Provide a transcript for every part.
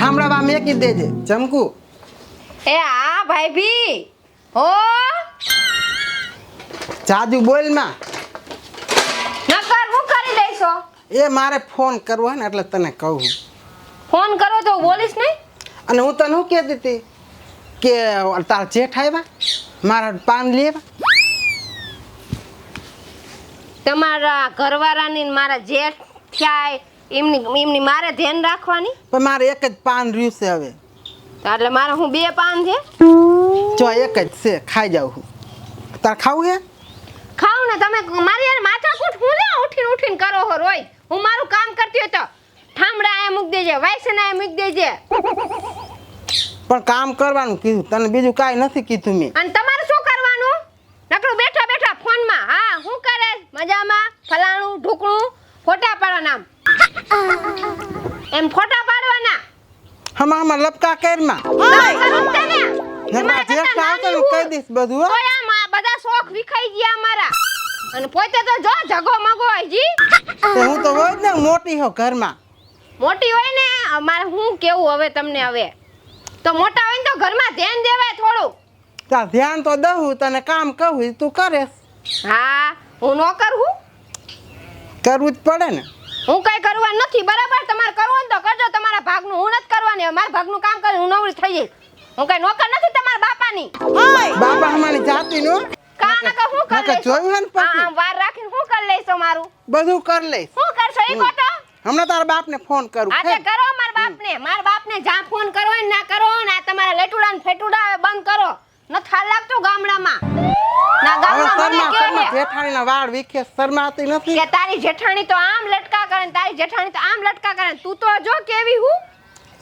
ઠામડામાં મેકી દેજે. ચમકુ? એ હા ભાઈ ભી હો? જાજુ બોલમાં નકર હું કરી દઈશો એ મારે ફોન કરવો ને એટલે તને કહું ફોન કરો તો બોલીશ નહીં? અને હું તને શું કહેતી હતી કે તારા જેઠ આવ્યા? મારા પાન લેવા તમારા ઘરવાળાની મારા જેઠ થયા એમની એમની મારે ધ્યાન રાખવાની? પણ મારે એક જ પાન રહ્યું છે હવે. એટલે મારે હું બે પાન છે? જો એક જ છે ખાઈ જાઉં હું. તાર ખાવું હે? ખાવ ને તમે મારી યાર માથાકૂટ હું લે ઉઠીને ઉઠીને કરો હો રોય હું મારું કામ કરતી હોય તો ઠામડા આયા મૂક દેજે વાયસના આયા મૂક દેજે. પણ કામ કરવાનું કીધું તને બીજું કાંઈ નથી કીધું મેં. અને તમારે શું કરવાનું? નકરું બેઠા બેઠા ફોનમાં હા હું કરે? મજામાં? ફલાણું ઢુકણું ફોટા પાડવાના એમ ફોટા પાડવાના. હમા હમા લપકા કરમાં. બધું શોખ વિખાઈ ગયા અમારા અને પોતે તો જો જગો મગો હજી હું તો હોય ને મોટી હો ઘરમાં. મોટી હોય ને અમારે હું કેવું હવે તમને હવે? તો મોટા હોય ને તો ઘરમાં ધ્યાન દેવાય થોડું. તા ધ્યાન તો દઉં તને કામ કહું તું કરે. હા હું નો કરું? કરવું જ પડે ને. હું કઈ કરવા નથી બરાબર? તમારે કરવું તો કરજો. તમારા ભાગનું હું નથી કરવાની. મારા ભાગનું કામ કરી હું નવરી થઈ જઈશ. હું કઈ નોકર નથી તમારા બાપાની? બાપા અમારી જાતિ નો કા નકર હું કરી લઈશ? જોયું ને આમ વાર રાખીને હું કરી લઈશ મારું બધું કરી લઈશ. શું કરશો? ઈ કોટો હમણાં તારા બાપને ફોન કરું આજે કરો મારા બાપને. મારા બાપને જ્યાં ફોન કરો ને ના કરો. ને આ તમારા લેટુડા ને ફેટુડા બંધ કરો. ન થાલ લાગતું ગામડામાં? ના ગામમાં મને શર્મા છે જેઠાણીના વાળ વિખે શરમાતી નથી. કે તારી જેઠાણી તો આમ લટકા કરે ને તારી જેઠાણી તો આમ લટકા કરે ને તું તો જો કેવી હું?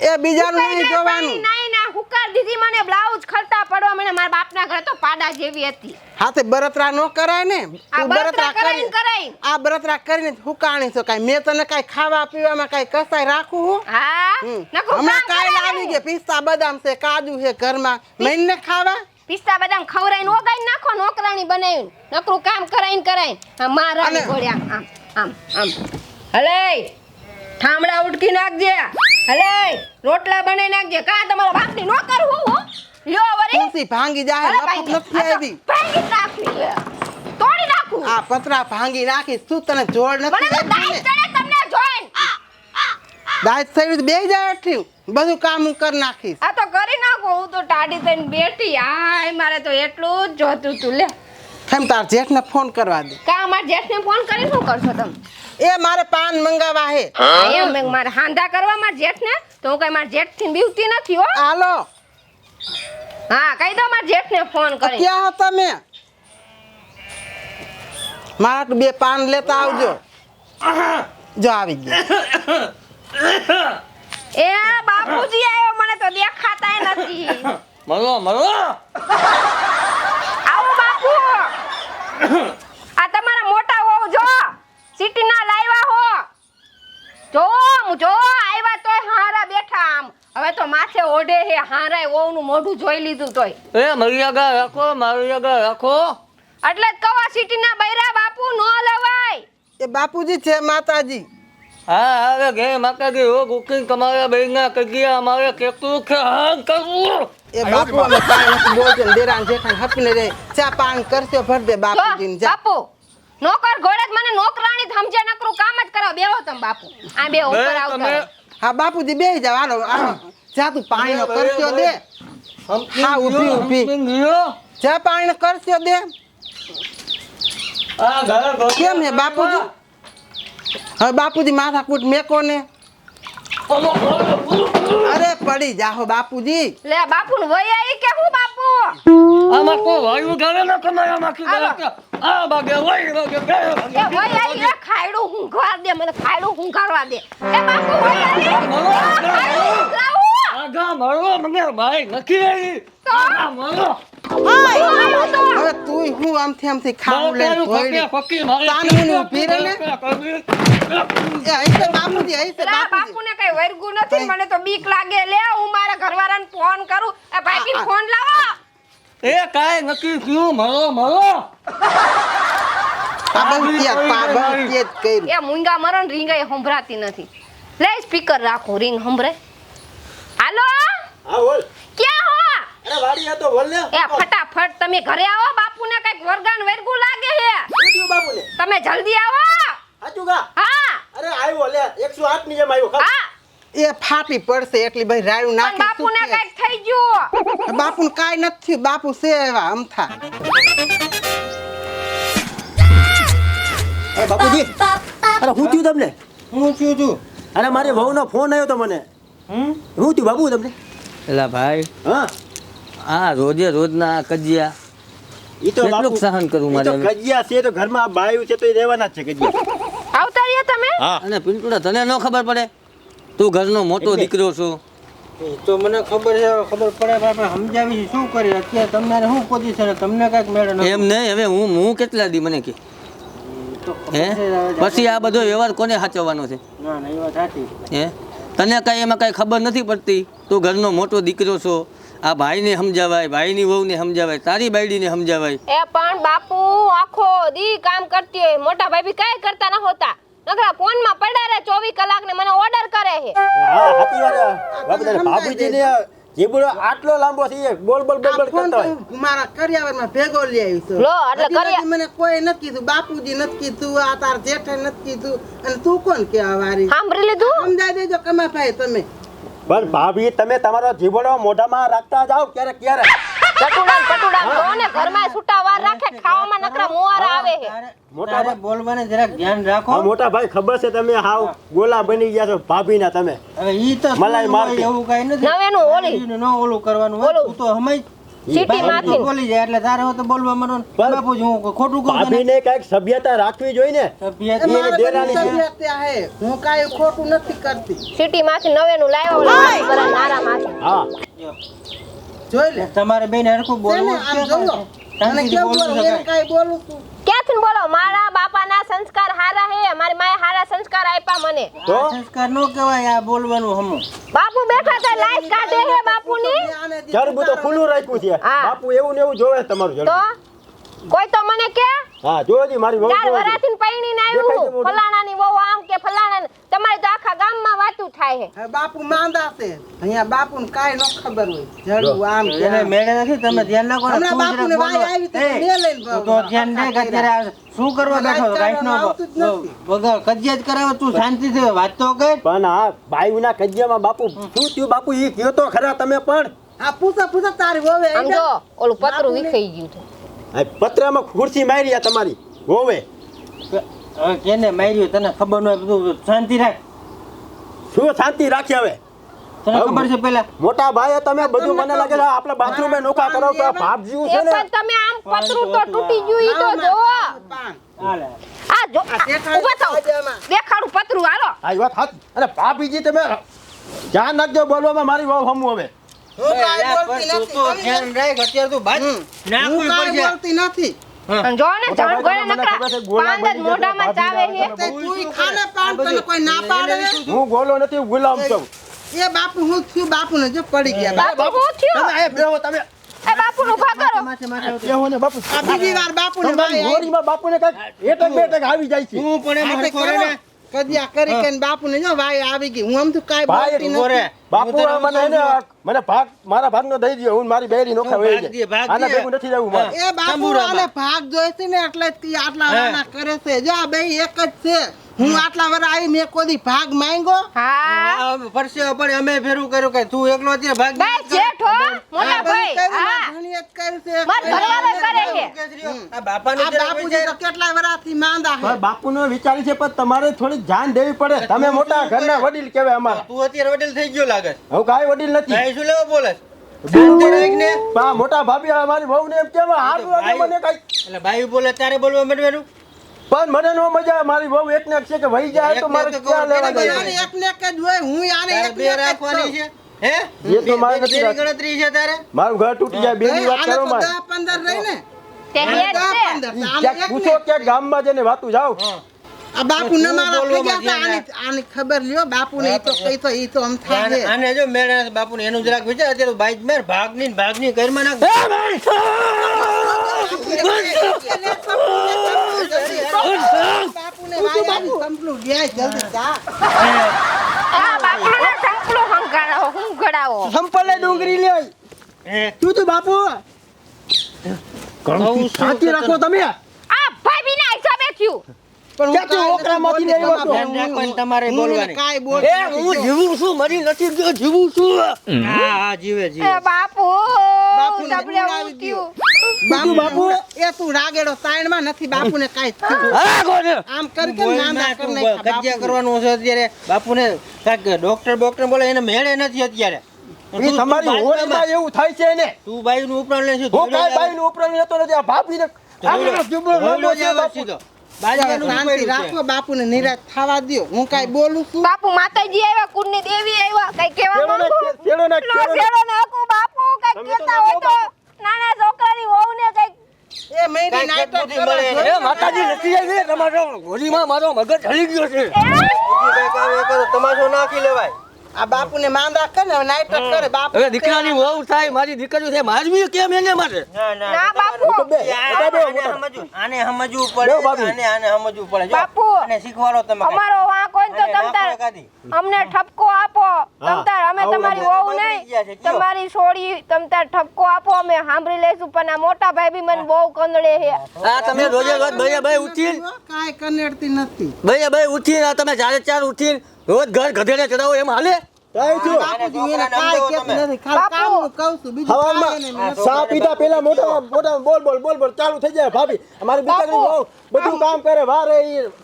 એ બીજાનું નહીં જોવાનું. ના હુકાર દીધી મને બ્લાઉઝ ખરતા પડવા મને મારા બાપના ઘરે તો પાડા જેવી હતી. હાથે બરતરા નો કરાય ને. આ તું બળતરા કરાઈને કરાઈને. આ બરતરા કરીને હુકાણી છો કાંઈ. મેં તને કાંઈ ખાવા પીવામાં કાંઈ કસાય રાખું હું? હા? હમ. નકરું હમણાં કામ કાંઈ કરાય. આવી ગયા. પિસ્તા બદામ છે કાજુ છે ઘરમાં. મહિને ખાવા? પિસ્તા બદામ ખવરાઈને ઓગાઈ નાખો નોકરાણી બનાવીને. નકરું કામ કરાઈને કરાઈને. આ મારાની અને- આમ આમ આમ હલે ઠામડા ઉટકી નાખજે. હલે રોટલા બનાવી નાખજે. કા તમારા બાપની નોકર હું હું? લ્યો વરી તુલસી ભાંગી જાય લપક તો આવી. ભાંગી નાખી તોડી નાખું. આ પતરા ભાંગી નાખી શું તને જોડ મને નથી તો દાઈ ચડે તમને જોઈન. દાઈ થઈ બે જાય અઠ્યું બધું કામ હું કરી નાખીશ. આ તો કરી નાખો હું તો ટાડી થઈને બેઠી. હાય મારે તો એટલું જ જોતું તું લે. કેમ તાર જેઠને ફોન કરવા દે. કા અમારા જેઠને ફોન કરી શું કરશો તમે? એ મારે પાન મંગાવા હે. એમ મારે હાંધા કરવા મારા જેઠને? તો હું કઈ મારા જેઠથી બીવતી નથી હો. હાલો. હા કહી દો મારા જેઠને ફોન કરી. ક્યાં હો તમે? મારા બે પાન લેતા આવજો. જો આવી ગયા. એ બાપુજી આવ્યો મને તો દેખાતાય નથી. મરો મરો આવો બાપુ. આ તમારા મોટા હોવ જો સિટીના લાવ્યા હો. જો જો આવ્યા તોય હારા બેઠા આમ. હવે તો માથે ઓઢે હે હારાય ઓવનું મોઢું જોઈ લીધું તોય. એ મર્યાદા રાખો મર્યાદા રાખો. એટલે જ કહો સિટીના બૈરા બાપુ નો લવાય. એ બાપુજી છે માતાજી. હા હવે ઘે માતાજી હો બુકિંગ તમારા બેના કગિયા અમારે કેટલું છે હાં કરવું એ બાપુ અમે કાંઈ નથી બોલતો દેરાન જે જેઠાણ હપીને રે ચા પાન કરશે ભર દે જો બાપુજીને જા. બાપુ નોકર ઘોડક મને નોકરાણી સમજે નકરું કામ જ કરાવ. બેહો તમે બાપુ. આ બે ઉપર આવતા હા બાપુજી બેસી જાવ હાલો. જા તું પાણીનો કરશો દે. હા, ઊભી, ઊભી. ચા પાણીનો કરશો દે. આ ઘરે ઘરે કેમ હે બાપુજી? હવે બાપુજી માથાકૂટ મેકો ને. ઓલો, ઓલો, ઓલો. અરે પડી જાહો બાપુજી. લે બાપુ વય આવી કે હું બાપુ? આમાં કો વાયુ ઘરે ન કમાયા માંથી હાલો. આ બાગે વય બાગે બે એ વય આવી રે ખાયડું હુંઘવા દે મને ખાયડું હુંઘારવા દે. એ બાપુ વય હુંઘરાવું. આગા મળો મને ભાઈ નથી આવી. આગા મળો. હવે તું હું આમથી આમથી ખાવું લે ફકી ફકી મારે તાનવીને ઊભી રહે ને. એ અહીં છે બાપુજી અહીં છે બાપુને કઈ વર્ગું નથી મને તો બીક લાગે. લે હું મારા ઘરવાળાને ફોન કરું. એ ભાઈથી ફોન લાવો. એ કાંઈ નક્કી થયું? મળો મળો પાબંદિયા પાબંદિયા જ કર્યું. એ મુંગા મરણ રીંગ એ સંભળાતી નથી. લે સ્પીકર રાખો રીંગ સંભળાય. હાલો? હા બોલ. ક્યાં હો? અરે વાડી હતો બોલ ને. એ ફટાફટ તમે ઘરે આવો બાપુને કંઈક વરગાન વેરગું લાગે છે. થયું બાપુને? તમે જલ્દી આવો. હાચું કા? હા. અરે આવ્યો લે 108 ની જેમ આવ્યો હા. એ ફાટી પડશે એટલી ભાઈ રાયું નાખી બાપુને કંઈક થઈ ગયું. બાપુ બાપુને કાંઈ નથી બાપુ છે એવા અમથા. અરે બાપુજી અરે હું થયું તમને? હું થયું તું. અરે મારી વહુનો ફોન આવ્યો તો મને. હમ? હું થયું બાપુ તમને? એલા ભાઈ. હા? આ રોજે રોજના કજિયા. ઈ તો કેટલુંક બાપુ સહન કરું ઈ મારે તો કજિયા છે તો ઘરમાં બાયું છે તો એ રહેવાના જ છે કજિયા. આવતા રહ્યા તમે? હા. અને પિન્ટુડા તને ન ખબર પડે? તું ઘરનો મોટો દીકરો છો. એ તો મને ખબર છે ખબર પડે પણ સમજાવી શું કરીએ? અત્યારે તમને શું પોઝિશન તમને કાંઈક મેળ એમ નહીં હવે હું હું કેટલા દી મને કે? હે? પછી આ બધો વ્યવહાર કોને સાચવવાનો છે? ના ના એ વાત સાચી. હે? તને કાંઈ એમાં કાંઈ ખબર નથી પડતી? તું ઘરનો મોટો દીકરો છો. આ ભાઈને સમજાવાય ભાઈની વહુને સમજાવાય તારી બાયડીને સમજાવાય. એ પણ બાપુ આખો દી કામ કરતી હોય. મોટા ભાઈ બી કાંઈ કરતા ન હોતા. નકરા ફોનમાં પડ્યા રહે ચોવીસ કલાક ને મને ઓર્ડર કરે હે હા હાતી વાત બાપુ ભાભીજી ને જીબડો આટલો લાંબો છે બોલ બોલ બોલ બોલ કરતો હોય. મારા કરિયાવરમાં ભેગો લઈ આવી છું. લો, એટલે કરિયા- મને કોઈ નથી કીધું બાપુજી નથી કીધું આ તાર જેઠે નથી કીધું. અને તું કોણ કે વારી? સાંભળી લીધું? સમજાઈ દેજો કમા ભાઈ તમે. પણ ભાભી તમે તમારો જીવડો મોઢામાં રાખતા જાઓ ક્યારેક ક્યારેક ચટુડા ચટુડા પટુડા ઘરમાં છૂટા વાર રાખે ખાવામાં નકરા મુવારા આવે હે મોટા ભાઈ- બોલવાને જરાક ધ્યાન રાખો. હા મોટા ભાઈ ખબર છે તમે હાવ ગોલા બની ગયા છો ભાભીના તમે. હવે ઈ તો મલાઈ મારતી. એવું કઈ નથી. નવેનું ઓલી. ન ઓલું કરવાનું. તું તો સમજ સીટી બોલી જાય એટલે તારે તો બોલવા માંડો ને. પણ હું ખોટું કહું ભાભીને કંઈક સભ્યતા રાખવી જોઈએ ને? હે. હું કાંઈ ખોટું નથી કરતી. માંથી નવેનું લાવ્યા ઓલા બરા નારા માંથી. હા. જોઈ લે. તમારે બેન હરખું બોલવું છે કેવું બોલવું બોલું? કાંઈ. છું બોલો મારા બાપાના સંસ્કાર હારા હે મારી માએ હારા સંસ્કાર આપ્યા મને. તો? સંસ્કાર નો કહેવાય આ બોલવાનું હમું. બાપુ બેઠા તા લાઈટ કાઢે હે બાપુની. ચરબુ તો ખુલ્લું રાખ્યું છે. બાપુ એવું ને એવું જોવે છે તમારું તો. કોઈ તો મને કે હા જોજી મારી વહુ ચાર વરાથી દેખાય છે આવ્યું ફલાણા ની વહુ આમ કે ફલાણા તમારે તો આખા ગામમાં વાતું થાય હે બાપુ માંદા છે. અહીંયા બાપુને કાઈ ન ખબર હોય. જડું આમ કે એને મેળે નથી તમે ધ્યાન ના કરો હમણાં બાપુ ને વાય આવી તો મે લઈને તું તો ધ્યાન દે કે અત્યારે શું કરવા બેઠો કાઈ ન નો આવતું જ. વગર કરાવે તું શાંતિથી વાત તો કર. પણ આ ના કજિયામાં બાપુ શું થયું? બાપુ ઈ કયો તો ખરા તમે પણ. આ પૂછા પૂછા તારી વહુએ આમ જો ઓલું પતરું વિખાઈ ગયું છે. આ પતરામાં ખુરશી મારી આ તમારી. હોવે. કેને માર્યું? તને ખબર ન હોય બધું શાંતિ રાખ. શું શાંતિ રાખી હવે? તને ખબર છે પેલા? મોટા ભાઈ તમે બધું મને લાગે છે આપણે બાથરૂમે નોખા કરો તો ભાપ જીવ છે ને? પણ તમે આમ પતરું તો તૂટી ગયું ઈ તો જો. હાલે. આ જો ઊભા થાવ દેખાડું પતરું હાલો. આ વાત હાથ અને ભાભીજી તમે ધ્યાન નાખજો બોલવામાં મારી વાવ હમું હવે. હું તો નથી. ને ના ગુલામ છું. એ બાપુ હું થયું બાપુને જો પડી ગયા. બાપુ થયું? તમે એ બાપુ ઊભા કરો. માથે માથે ને બાપુ. બીજી વાર બાપુને કાંઈક એટક આવી જાય છે. હું પણ એમ હરખો ને. કરો. કરી કરીને બાપુને જો ભાઈ આવી ગઈ હું આમ તો કાઈ બોલતી. નથી બાપુ મને ને મને ભાગ મારા ભાગ નો દઈ દો હું મારી બેરી નો ખાવે વહી ભાગ દે, ભાગ આના. ભેગું નથી જવું મારે એ બાપુ આને ભાગ જોઈતી ને એટલે આટલા આના કરે છે જો આ બે એક જ છે હું આટલા વર આવી મેં કોઈ ભાગ માંગ્યો? હા. આ પરસેવો અમે ફેરું કર્યું કે તું એકલો અત્યારે ભાગ બે જેઠ મોટા ભાઈ હા. જ કર્યું માર ઘરવાળો કરે છે. આ બાપાનો વિચાર. તો કેટલાય વરાથી માંદા છે. પણ બાપુનો વિચાર છે પણ તમારે થોડી ધ્યાન દેવી પડે. તમે મોટા ઘરના વડીલ કહેવાય અમારા. તું અત્યારે વડીલ થઈ ગયો લાગે. છે. હું કાઈ વડીલ નથી. કાઈ શું લેવો બોલે છે? ને. પણ મોટા ભાભી અમારી વહુને એમ કેવા હારું ભાઈ- મને કઈ એટલે ભાઈ બોલે ત્યારે બોલવા માંડવાનું? પણ મને નો મજા મારી બહુ એક છે કે વહી જાય તો મારે ક્યાં લેવા જાય એક જ હોય. હું આને એક જ રાખવાની છે. હે? એ તો મારે નથી. ગણતરી છે તારે? મારું ઘર તૂટી જાય બેની વાત કરો મારે. દસ પંદર રહી ને. ક્યાંક પૂછો ક્યાંક ગામમાં જઈને વાતું જાવ આ બાપુ ને નમારા થઈ ગયા હતા. આની આની ખબર લ્યો બાપુને ઈ તો કઈ તો ઈ તો આમ થાય આને જો મેળા બાપુને એનું જરાક વિચાર અત્યારે બાઈક માર ભાગની ને ભાગની ઘરમાં નાખ. સંપલું ડુંગરી લે તું તું બાપુ સાચી રાખો તમે આ ભાઈ ના હિસાબે થયું. પણ હું ક્યાંથી કાંઈ ઓકળામાંથી નથી લઈ આવ્યો બોલતી, છો? ધ્યાન રાખવાનું તમારે બોલવાની. એ હું જીવું છું મારી નથી ગયો જીવું છું. હા હા જીવે જીવે. બાપુ ને તમને બોલાવી હું દ્યો. થયું બાપુ એ તું રાગેડો તાણમાં નથી બાપુને કાંઈ થયું. આમ કરી કે બોલ નાંદા ના, કરી તું નાખ્યા કજિયા બાપુને. કરવાનું છે અત્યારે? બાપુને કાંઈક ડોક્ટર બોક્ટર બોલે એને મેળે નથી અત્યારે. તમારી એવું થાય છે ને તું બાઈનું ઉપરાણ લે છે હું કાંઈ બાઈનું ઉપરાણ લેતો નથી. આ શાંતિ રાખો બાપુને નિરાશ થવા દ્યો. હું કાંઈ બોલું છું? બાપુ માતાજી આવ્યા કુળની દેવી આવ્યા કઈ કેવા માંગુ? નાખું બાપુ કઈ તમે તો કહેતા હોય તો નાના છોકરાની વહુને કઈ એ મેરી કાંઈ નાટક સદબુદ્ધિ કરો મળે. એ માતાજી નથી આવી તમારો હોળીમાં મારો મગજ હળી ગયો છે. તમાશો નાખી લેવાય. આ બાપુને માંદા કરે ને હવે કરે બાપુ હવે દીકરાની વહુ થાય મારી દીકરી છે મારવી કેમ એને માટે? ના ના બાપુ. બે, આને સમજવું આને સમજવું પડે આને આને સમજવું પડે. જો બાપુ. આને શીખવાડો તમે અમારો વાંક હોય તો તમતાર અમને ઠપકો આપો. તમતાર અમે તમારી. વહુ નહીં. તમારી છોડી તમતાર ઠપકો આપો અમે સાંભળી લઈશું પણ આ મોટા ભાઈ બી મને બહુ કંદડે છે. આ તમે રોજે રોજ ભાઈ ભાઈ ઉઠી કાઈ કનેડતી નથી. ભાઈ ભાઈ ઉઠી તમે ચારે ચાર ઉઠીને રોજ ઘર ગધેડે ચડાવો એમ હાલે? બાપુ. કામનું કહું છું બીજું કાંઈ એને હવામાં નથી. સા પીધા પેલા મોઢામાં મોઢામાં બોલ બોલ બોલ બોલ ચાલુ થઈ જાય ભાભી. અમારી દીકરી બધું કામ કરે વારે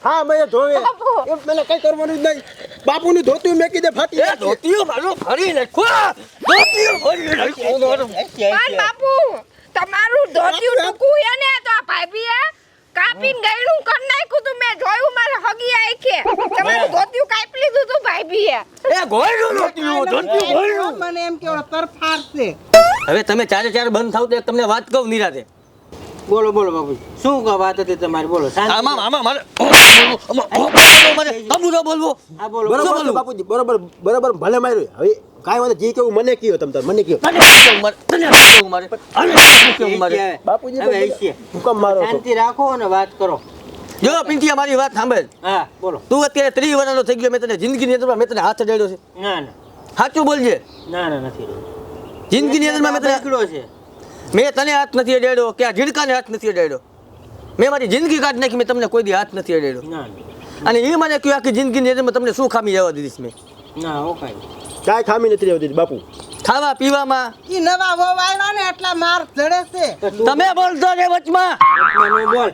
હા મેં જોવે બાપુ. એમ કઈ કરવાનું જ નહીં. બાપુનું ધોતું મેકી દે ફાટી ધોતી તમારું ધોતિયું ટૂંકું ને તો આ ભાભીએ કાપીને ગયડું કર નાખ્યું તું મેં જોયું મારે હગી આંખે તમારું ધોતિયું કાપી લીધું તું ભાભીએ એ ગોળનું ધોતિયું ધોતિયું ગોળનું મને એમ કેવો તરફાર છે હવે તમે ચારે ચાર બંધ થાવ તો તમને વાત કહું નિરાતે બોલો બોલો બાપુ શું કહો વાત હતી તમારી બોલો આમાં આમાં મારે બોલો કબૂરો બોલવો આ બોલો બરોબર? બાપુજી બરોબર બરોબર ભલે માર્યું હવે કાંઈ વાંધો જી કેવું મને કયો તમ તાર મને કયો. તને કેવું મારે? તને કેવું મારે? બાપુજી. હું કેમ મારો શાંતિ રાખો અને વાત કરો. જો પિંટિયા મારી વાત સાંભળ. હા બોલો. તું અત્યારે ત્રીસ વર્ષનો થઈ ગયો મેં તને જિંદગીની અંદર મેં તને હાથ અડાડ્યો છે. ના ના. સાચું બોલજે. ના ના નથી જિંદગીની અંદર મેં તને છે. મેં તને હાથ નથી અડાડ્યો કે આ ઝીણકાને હાથ નથી અડાડ્યો. મેં મારી જિંદગી કાઢ નાખી મેં તમને કોઈ દી હાથ નથી અડાડ્યો. અને એ મને કહ્યું આખી જિંદગીની અંદર તમને શું ખામી જવા દીધી મેં? ના ઓ કાંઈ ખામી નથી રહેતી બાપુ. ખાવા પીવામાં? ઈ નવા વહુ આવ્યા ને એટલા માર જડે છે. તમે બોલતો ને વચમાં. મને બોલ.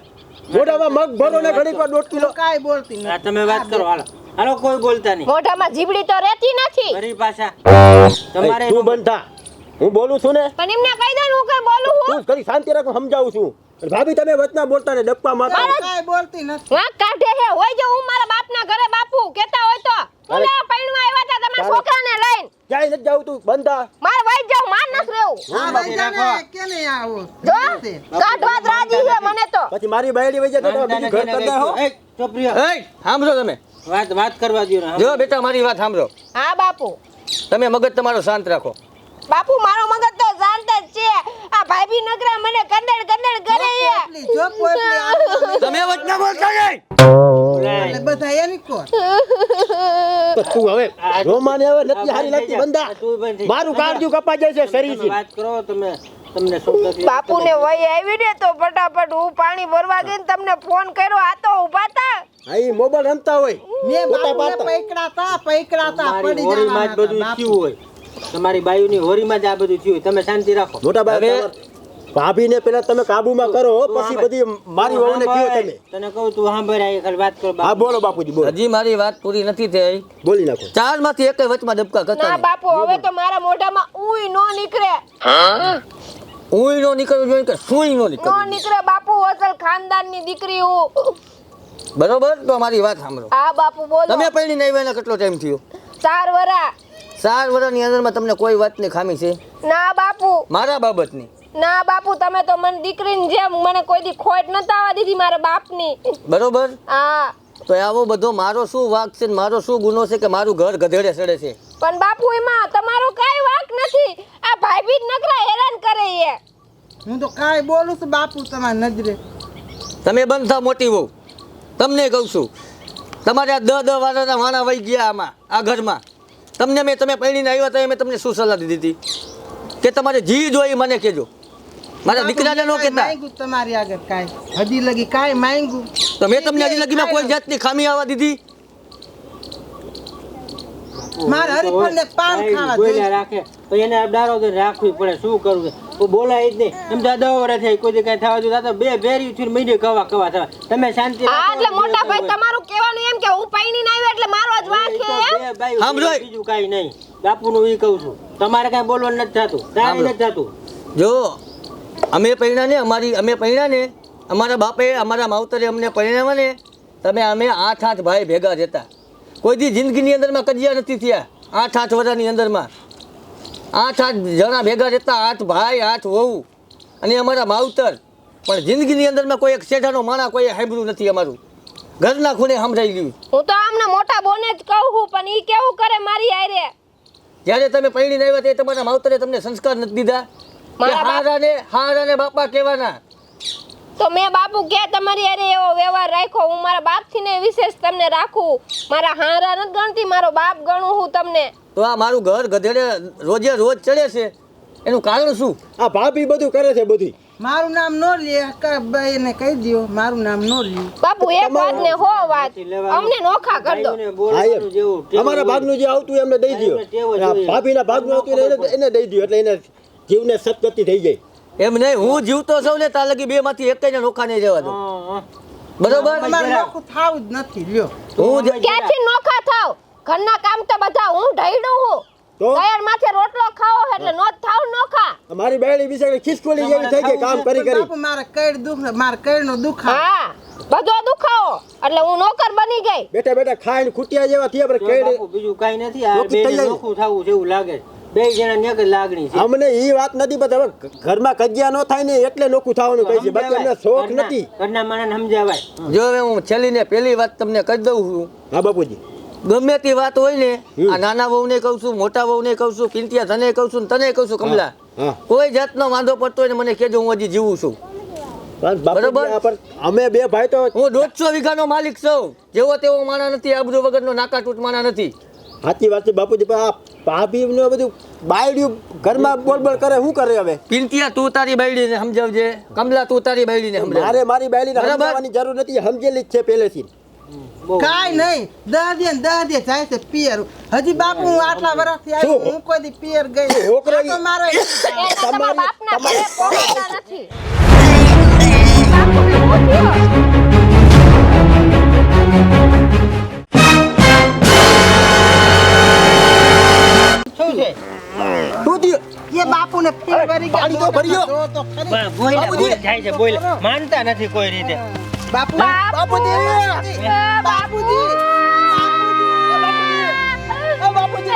મોઢામાં મગ ભરો ને ઘડીક વાર દોઢ કિલો. હું કાંઈ બોલતી નથી. તમે વાત કરો હાલો. હાલો કોઈ બોલતા નહીં. મોઢામાં જીબડી તો રહેતી નથી. ફરી પાછા. તમારે તું બંધ હું બોલું છું ને? પણ એમને કહી દે હું કઈ બોલું હું? તું કરી શાંતિ રાખ સમજાવું છું. ભાભી તમે વચના બોલતા ને ડપ્પા મારતા હું કાંઈ બોલતી નથી. વાંક કાઢે હે હોય જો હું મારા બાપના ઘરે બાપુ કેતા હોય તો. તારે- ઓલા પૈણમાં આવ્યા હતા તમારા તારે- છોકરાને ક્યાંય નથી જાવું તું બંધા. માર વઈ જાવ માર નસ રેવું હા બાપુ ભાઈ જાને રાખો. કે નહીં આવો? જો કાઢવા રાજી છે મને તો. પછી મારી બાયડી વઈ જાય તો બીજું ઘર કરી દે હો. એ, ચૂપ રહ્યો. એ સાંભળો તમે. વાત વાત કરવા દ્યો ને જો બેટા મારી વાત સાંભળો. હા બાપુ. તમે મગજ તમારો શાંત રાખો. બાપુ મારો મગજ તો શાંત જ છે. આ ભાભી નગરા મને કંડેડ કંડેડ કરે છે. તમે વચના બોલતા નહીં. એટલે બધા એની કોર તું હવે રોમાને હવે નથી હારી લાગતી બંધા. તું બંધ થઈ જા. મારું કાળજું કપાઈ જાય છે શરીરથી. વાત કરો તમે તમને શું તકલીફ બાપુને આવી ને તો ફટાફટ હું પાણી ભરવા ગઈ તમને ફોન કર્યો આ તો ઊભા હતા હા મોબાઈલ રમતા હોય. મેં પોતા પૈકડાતા પૈકડાતા તમારી પડી બધું થયું હોય. તમારી બાયુની હોરીમાં જ આ બધું થયું હોય. તમે શાંતિ રાખો. મોટા તમાર ભાભીને પેલા તમે કાબુમાં કરો પછી બધી મારી વહુને કયો તમે. તને કહું તું સાંભળ આ ખાલી વાત કરો હા બોલો બાપુજી બોલો. હજી મારી વાત પૂરી નથી થઈ. બોલી નાખો. ચારમાંથી એક વચમાં ડબકા કરતા ના બાપુ હવે તો મારા મોઢામાં ઉઈ નો નીકળે. ઊંઈ નો નીકળવું જોઈએ કે સુઈ નો નો નીકળે બાપુ અસલ ખાનદાનની દીકરી હું. બરોબર? તો મારી વાત સાંભળો. હા બાપુ બોલો. તમે પહેલી નહીં કેટલો ટાઈમ થયો? ચાર વરા. ચાર વર્ષની અંદરમાં તમને કોઈ વાતની ખામી છે? ના બાપુ. મારા બાબતની? ના બાપુ તમે તો મને દીકરીની જેમ મને કોઈ દી ખોટ નતા આવવા દીધી મારા બાપની. બરોબર? હા. તો આવો બધો મારો શું વાક છે ને મારો શું ગુનો છે કે મારું ઘર ગધેડે સડે છે? પણ બાપુ એમાં તમારો કાંઈ વાંક નથી. આ ભાઈ બી નકરા હેરાન કરે છે હું તો કાંઈ બોલું છું બાપુ તમારી નજરે. તમે બંધ થાવ મોટી બહુ તમને કહું છું તમારે આ દહ દહ વાળાના વાણા વહી ગયા આમાં આ ઘરમાં. તમને મેં તમે પૈણીને આવ્યા હતા મેં તમને શું સલાહ દીધી હતી? કે તમારે જી જોઈએ મને કહેજો. મારા દીકરાને નો કહેતા. માંગ્યું તમારી આગળ કાંઈ? હજી લગી કાંઈ માંગ્યું? તો મેં તમને હજી લગીમાં કોઈ જાતની ખામી આવવા દીધી? મારે હરીફળને પાન ખાવા જોઈએ રાખે. તો એને ડારો તો રાખવી પડે શું કરવું તો બોલાય જ નહીં. એમ તો દવા વર્ષ થઈ કોઈ દી કાંઈ થવા જોઈએ તો બે ભેરી થઈને મહિને કવા કવા થવા. તમે શાંતિ હા એટલે મોટા ભાઈ તમારું કહેવાનું એમ કે હું પૈણીને આવ્યો એટલે મારો જ વાંક છે એમ? સાંભળો. બીજું કાઈ નહીં. બાપુનું ઈ કહું છું. તમારે કઈ બોલવાનું નથી થતું. કાંઈ નથી થતું. જો અમે પૈણાને અમારી અમે પૈણાને અમારા બાપે અમારા માવતરે અમને પૈણાવ્યા ને તમે અમે આઠ આઠ ભાઈ ભેગા રહેતા. કોઈ દી જિંદગીની અંદરમાં કજિયા નથી થયા. આઠ આઠ વર્ષની અંદરમાં. આઠ આઠ જણા ભેગા રહેતા આઠ ભાઈ આઠ વહુ અને અમારા માવતર. પણ જિંદગીની અંદરમાં કોઈ એક શેઠાનો માણા કોઈ સાંભળ્યું નથી અમારું. ઘરના ખૂણે સંભળાઈ ગયું. હું તો આમને મોટા બોને જ કહું છું પણ એ કેવું કરે મારી આરે જ્યારે તમે પૈણીને આવ્યા તે તમારા માવતરે તમને સંસ્કાર નથી દીધા. મારા બાપ- હારાને હારાને બાપા કહેવાના. તો મેં બાપુ કે તમારી અરે એવો વ્યવહાર રાખ્યો હું મારા બાપથી ને વિશેષ તમને રાખું. મારા હારા ન ગણતી મારો બાપ ગણું હું તમને. તો આ મારું ઘર ગધેડે રોજે રોજ ચડે છે. એનું કારણ શું? આ ભાભી બધું કરે છે બધું. મારું નામ નો લે એને કહી દો મારું નામ નો લે. બાપુ એક વાત ને હો વાત. અમને નોખા કર દો. અમારા ભાગનું જે આવતું એમને દઈ દો એમને ટેવ જ આ હોય. ભાભીના ભાગનું આવતું એને એને દઈ દો એટલે એને જીવને સદગતિ થઈ જાય. એમ નહીં હું જીવતો છું ને તાર લગી બે માંથી એક નોખા નહીં જવા દો હા, હા. બરોબર? નોખું થાવું જ નથી લ્યો. હું ક્યાંથી નોખા થાવ? ઘરના કામ તો બધા હું ઢઈડું હું. તૈયાર માથે રોટલો ખાવો એટલે નો જ થાવ નોખા. અમારી બેડી બિચારી ખિસકોલી જેવી થઈ ગઈ કામ કરી કરી. મારે કઈ દુખ મારે કઈ નું દુખ હા બધો દુખાવો. એટલે હું નોકર બની ગઈ. બેઠા બેઠા ખાઈને ખૂટિયા જેવા થયા કઈ બીજું કાંઈ નથી. આ. નોખું થવું લાગે. છે. બે જણા ને લાગણી છે. અમને ઈ વાત નથી પણ હવે ઘરમાં કજિયા ન થાય ને એટલે નોખું થવાનું કહે છે. બાકી અમને શોખ નથી. ઘરના માણસને સમજાવાય. જો હવે હું છેલ્લી ને પેલી વાત તમને કહી દઉં છું. હા બાપુજી. ગમે તે વાત હોય ને નાના આ નાના વહુને કહું છું મોટા વહુને કહું છું પિંટિયા તને કહું છું તને કહું છું કમલા. કોઈ જાતનો વાંધો પડતો હોય ને મને કહેજો હું હજી જીવું છું. બાપુજી બરોબર. અમે બે ભાઈ તો હું દોઢસો વીઘાનો માલિક છું. જેવો તેવો માણા નથી આબરૂ વગરનો નાકા તૂટ માણા નથી. સાચી વાત છે બાપુજી પણ આ ભાભી ને બધું બાયડ્યું ઘરમાં બોલ બોલ કરે શું કરે હવે? પિંટિયા તું તારી બાયડીને સમજાવજે. કમલા તું તારી બાયડીને સમજાવ મારે મારી બાયડીને. સમજાવવાની જરૂર નથી સમજેલી જ છે પહેલેથી. કાઈ નહીં. દહ દે ને દહ જાય છે પિયર. હજી બાપુ હું આટલા વર્ષથી આવી હું કોઈ દી પિયર ગઈ તો મારો તમારા તમારી- બાપના તમારી- ઘરે પહોંચતા નથી. એ બાપુને ફીર ભરી ગયા પાણી તો ભર્યો. તો ખરી. બા- બોયલા બાપુજી. બોય જાય છે બોયલા માનતા નથી કોઈ રીતે બાપુ બાપુ. બાપુજી એ બાપુજી. બાપુજી બાપુજી બાપુજી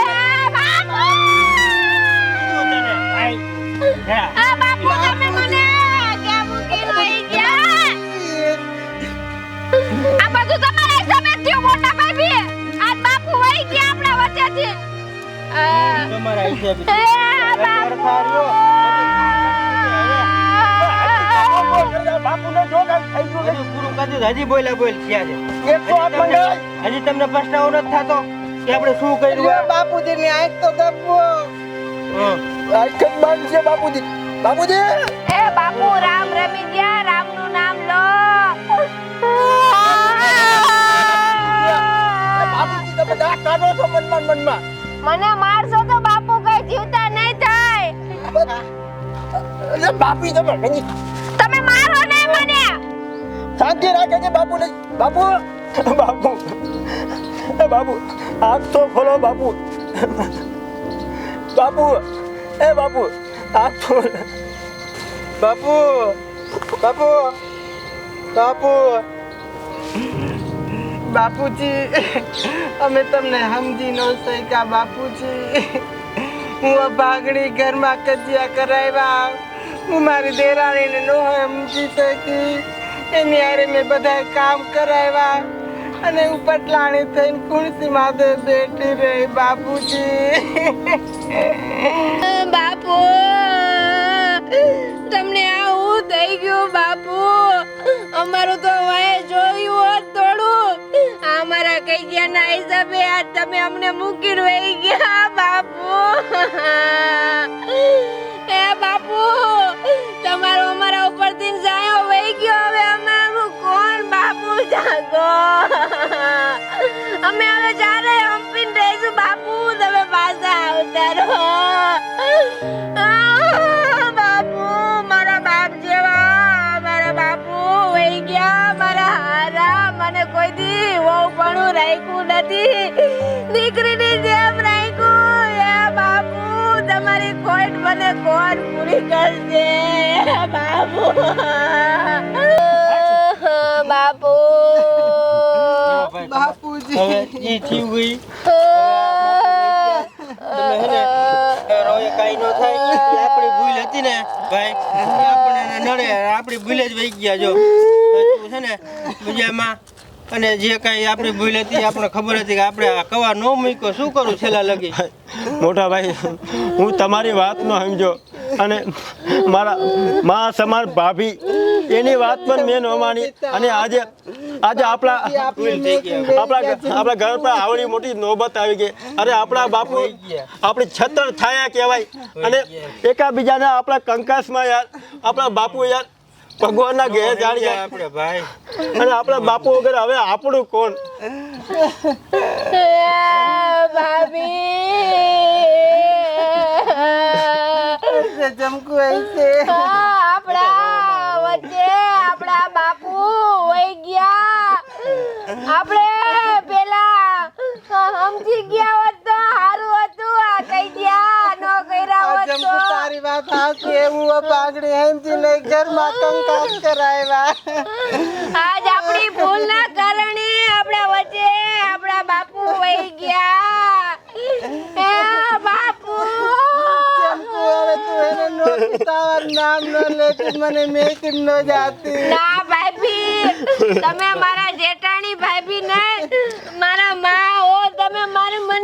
એ બાપુ. હજી બોયલા બોલ થયા નથી થતો કે આપણે શું કર્યું બાપુજી ની આંખ તો દબો. બંધ છે બાપુજી બાપુજી એ બાપુ રામ રમી ગયા રામનું નામ લો બાપુજી, તમે દાખ કાઢો છો મનમાં મનમાં મને મારશો તો બાપુ કઈ જીવતા નહીં થાય. અરે બાપી તમે કઈ તમે મારો નહીં મને. શાંતિ રાખે છે બાપુ ને. બાપુ બાપુ. એ બાપુ આંખ તો ખોલો બાપુ. બાપુ એ બાપુ આંખ તો બાપુ બાપુ બાપુ. બાપુજી. અમે તમને સમજી ન શક્યા, બાપુજી. હું આ ભાગડી ઘરમાં કજિયા કરાવ્યા. હું મારી દેરાણીને ન સમજી શકી. એની હારે મેં બધા કામ કરાવ્યા. અને હું પટલાણી થઈને કુણસી માથે બેઠી રહી, બાપુજી. બાપુ, તમને આવું થઈ ગયું, બાપુ. અમારું તો વાય જોયું હોત થોડું અમારા કઈ ગયા ના હિસાબે આજ તમે અમને મૂકી વહી ગયા, બાપુ. એ બાપુ, તમારો અમારા ઉપરથી સાયો વહી ગયો હવે અમે કોણ, બાપુ? જાગો. અમે હવે જ્યારે હંપીને રહીશું, બાપુ. તમે પાછા આવતા રહો. બાપુ બાપુ બાપુજી થયું ગઈ કાંઈ ન થાય આપણી ભૂલ હતી ને ભાઈ એ નડે આપણી ભૂલ જ વહી ગયા જો તું છે ને બીજામાં અને જે કાંઈ આપણી ભૂલ હતી આપણે ખબર હતી કે આપણે આ કવા ન મૂક્યો. શું કરું છેલ્લા લગી? મોટા ભાઈ હું તમારી વાત ન સમજો. અને મારા મા સમાન ભાભી એની વાત પણ મેં ન માની. અને આજે આજે આપણા. આપણા આપણા ઘર પર આવડી મોટી નોબત આવી ગઈ. અરે આપણા બાપુ આપણી છત્ર છાયા કહેવાય. અને એકાબીજાના આપણા કંકાસમાં યાર આપણા બાપુ યાર ભગવાનના ઘેર જાણી જાય. આપણે ભાઈ. અને આપણા બાપુ વગર હવે આપણું કોણ? ભાભી ચમકુ છે. આપણા વચ્ચે આપણા બાપુ વહી ગયા. આપણે પેલા સમજી ગયા હોત તો સારું હતું. આ કઈ ગયા ન કર્યા હોત તો. તારી વાત સાચી એવું પાઘડી હેમથી લઈ ઘરમાં કંકાસ કરાવ્યા. આજ આપણી ભૂલના કારણે આપણા વચ્ચે આપણા બાપુ વહી ગયા. એ બાપુ! હવે તું એને નો તારું નામ ન લેતી મને મેકીને ન જાતી. ના ભાભી તમે મારા જેઠાણી ભાભી ને માં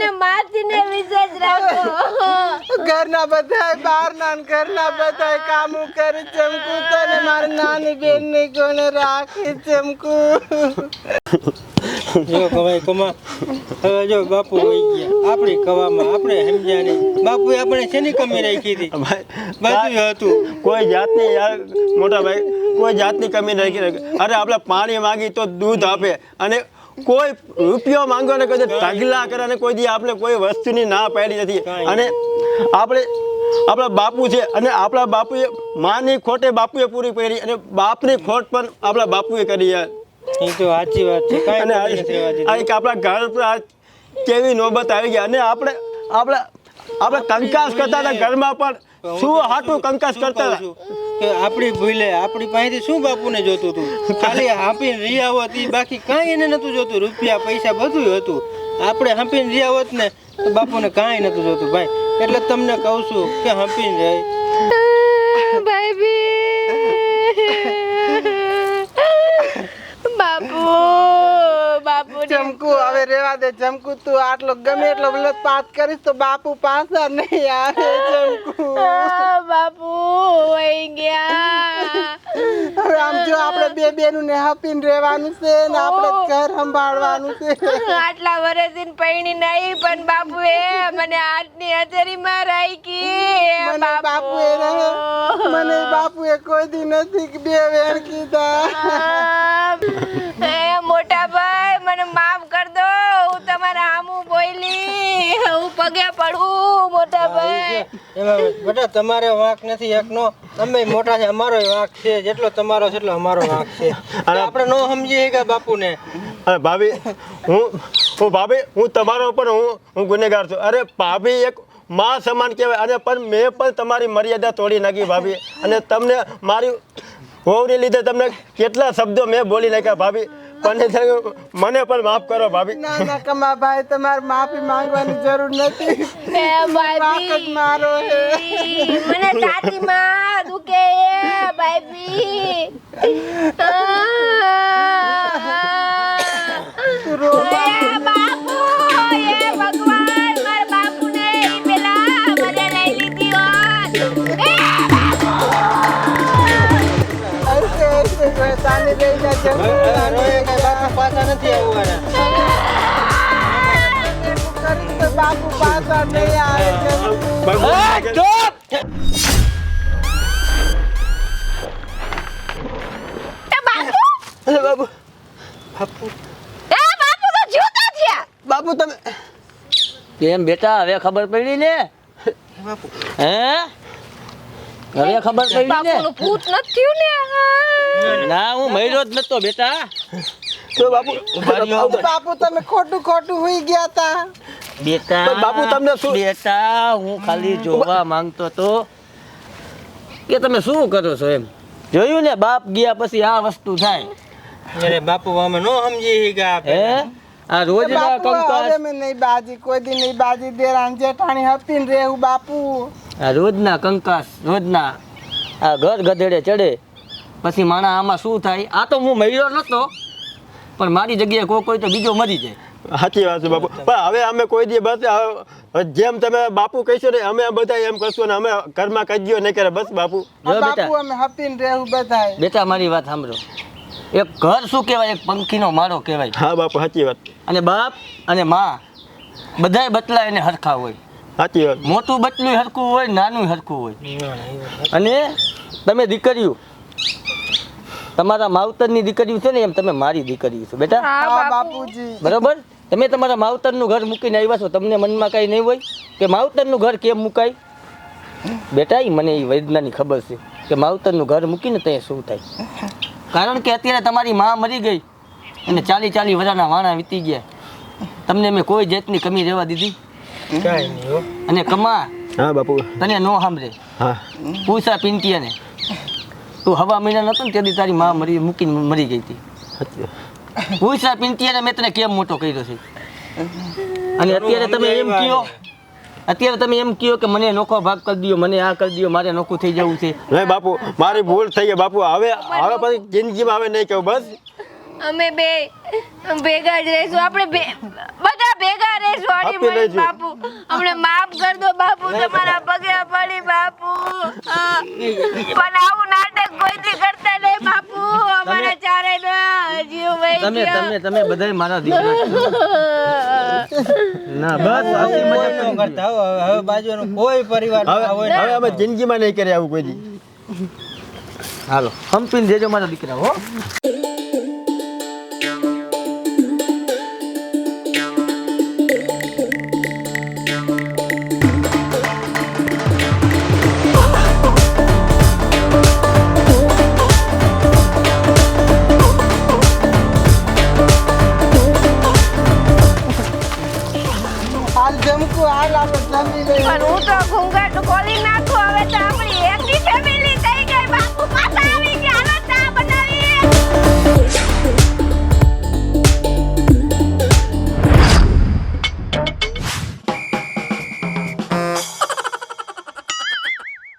મને માથીને વિશેષ રાખો. ઘરના બધાય બાર નાન ઘરના બધાય કામો કરે ચમકુ તને મારી નાની બેન ને કોને રાખે ચમકુ જો કવાય કમા. હવે જો બાપુ વહી ગયા. આપણી કવામાં આપણે સમજ્યા નહીં. બાપુએ આપણે શેની કમી રાખી હતી? બધું હતું. કોઈ જાતની યાર મોટા ભાઈ કોઈ જાતની કમી રાખી. અરે આપણે પાણી માંગી તો દૂધ આપે. અને કોઈ રૂપિયો માંગો ને કોઈ ઢગલા કરે અને કોઈ દી આપણે કોઈ વસ્તુની ના પાડી નથી. અને આપણે આપણા બાપુ છે અને આપણા બાપુએ માની ખોટે બાપુએ પૂરી કરી અને બાપની ખોટ પણ આપણા બાપુએ કરી એ તો સાચી વાત છે. અને આ એક આપણા ઘર પર કેવી નોબત આવી ગઈ. અને આપણે આપણા આપણે કંકાસ કરતા હતા ઘરમાં પણ. શું હાટું કંકાસ કરતા હતા? કે આપણી ભૂલે આપણી પાસેથી શું બાપુને જોતું હતું ખાલી હાંપીને રહ્યા હોત બાકી કાંઈ એને નતું જોતું રૂપિયા પૈસા બધું હતું. આપણે હાંપીને રહ્યા હોત ને તો બાપુને કાંઈ નતું જોતું ભાઈ. એટલે તમને કહું છું કે હાંપીને રહે. ભાભી બાપુ બાપુ. ચમકુ હવે રેવા દે ચમકુ તું આટલો ગમે એટલો પાત કરીશ તો બાપુ પાછા નહીં આવે ચમકુ. બાપુ વહી ગયા. હવે આમ જો આપણે બે બેનું ને હપીને રહેવાનું છે ને આપણે ઘર સંભાળવાનું છે. આટલા વર્ષથી પૈણી નહીં પણ બાપુએ મને આટની હજરીમાં રાખી મને બાપુએ રહે. મને એ કોઈ દી નથી બે વેણ કીધા એ મોટા ભાઈ મને માફ કર દો હું તમારા હામું બોલી હું પગે પડું મોટા ભાઈ એમાં બેટા તમારે વાંક નથી એકનો તમે મોટા છે અમારો વાંક છે જેટલો તમારો છે એટલો અમારો વાંક છે. અને- આપણે ન સમજીએ કે બાપુને? અરે ભાભી હું હું ભાભી હું તમારો પણ હું હું ગુનેગાર છું. અરે ભાભી એક મા સમાન કહેવાય. અને પણ મેં પણ તમારી મર્યાદા તોડી નાખી ભાભી. અને તમને મારી વહુને લીધે તમને કેટલા શબ્દો મેં બોલી નાખ્યા ભાભી. પણ થયું મને પણ માફ કરો ભાભી. ના ના કમા ભાઈ તમારે માફી માંગવાની જરૂર નથી. એ ભાઈ મારો હે. મને છાતીમાં દુખે એ ભાઈ તું રો એ નથી આવું વાળા બાપુ? પાછા નહીં આવે છે બાપુ તમે કેમ બેટા હવે ખબર પડી ને? હવે ખબર પડી ને? નથી ના હું મર્યો જ નતો બેટા. તો બાપુ બાપુ તમે ખોટું ખોટું હોઈ ગયા તા. બેટા બાપુ તમને શું- બેટા હું ખાલી જોવા માંગતો તો કે તમે શું કરો છો એમ? જોયું ને બાપ ગયા પછી આ વસ્તુ થાય. અરે બાપુ અમે નો સમજી આ હે? મેં નહીં બાજી કોઈ દી નહીં બાજી દેરાણ જેઠાણી હપીને રહેવું બાપુ. આ રોજના કંકાસ રોજના. આ ઘર ગધેડે ચડે. પછી માણા આમાં શું થાય? આ તો હું મર્યો નતો. પણ મારી જગ્યાએ કોઈ કોઈ તો બીજો મરી જાય. સાચી વાત છે બાપુ. પણ હવે અમે કોઈ દી બસ જેમ તમે બાપુ કહીશો ને અમે બધા એમ કરશું ને અમે ઘરમાં કજ્યો નહીં કરે બસ બાપુ. બાપુ બેટા. અમે હપીને રહેવું બધા બેટા મારી વાત સાંભળો. એક ઘર શું કહેવાય? એક પંખીનો માળો કહેવાય. હા બાપુ સાચી વાત. અને બાપ અને માં બધાય બતલા એને હરખા હોય. સાચી વાત. મોટું બતલું હરખું હોય નાનું હરખું હોય. અને તમે દીકરીઓ તમારા માવતરની દીકરીઓ છે ને એમ તમે મારી દીકરીઓ છો બેટા. બાપુજી. બરાબર? તમે તમારા માવતરનું ઘર મૂકીને આવ્યા છો તમને મનમાં કાંઈ નહીં હોય? કે માવતરનું ઘર કેમ મુકાય? બેટા એ મને એ વૈજ્ઞાનિક ખબર છે કે માવતરનું ઘર મૂકીને ત્યાં શું થાય? કારણ કે અત્યારે તમારી માં મરી ગઈ અને ચાલી ચાલી વરાના વાણા વીતી ગયા. તમને મેં કોઈ જાતની કમી રહેવા દીધી? કાંઈ નહીં હો. અને કમા હા બાપુ. તને નો સાંભળે? હા. પૂછા પિંટિયાને તું હવા મહિના નતો ને તેથી તારી માં મરી મૂકીને મરી ગઈ હતી. પૂછા પિંટિયાને મેં તને કેમ મોટો કર્યો છે? અને અત્યારે તમે એમ કયો અત્યારે તમે એમ કયો કે મને નોખો ભાગ કરી દો મને આ કરી દો મારે નોખું થઈ જવું છે. નહીં બાપુ મારી ભૂલ થઈ ગઈ બાપુ. હવે હવે પછી જિંદગીમાં હવે નહીં કહું બસ. અમે બે ભેગા જ રહીશું. આપણે બે બધા ભેગા રહીશું હળી મળી બાપુ. અમને માફ કર દો બાપુ તમારા પગે પડી બાપુ. પણ આવું નાટક કોઈથી કરતા નહીં બાપુ. અમારા ચારે જીવ વહી તમે. તમે તમે બધાય મારા દીકરા ના બસ આટલી મજા નો કરતા હો હવે હવે બાજુનું કોઈ પરિવાર ના હોય હવે અમે જિંદગીમાં નહીં કરે આવું કોઈ દી હાલો હંપીને દેજો મારા દીકરા હો.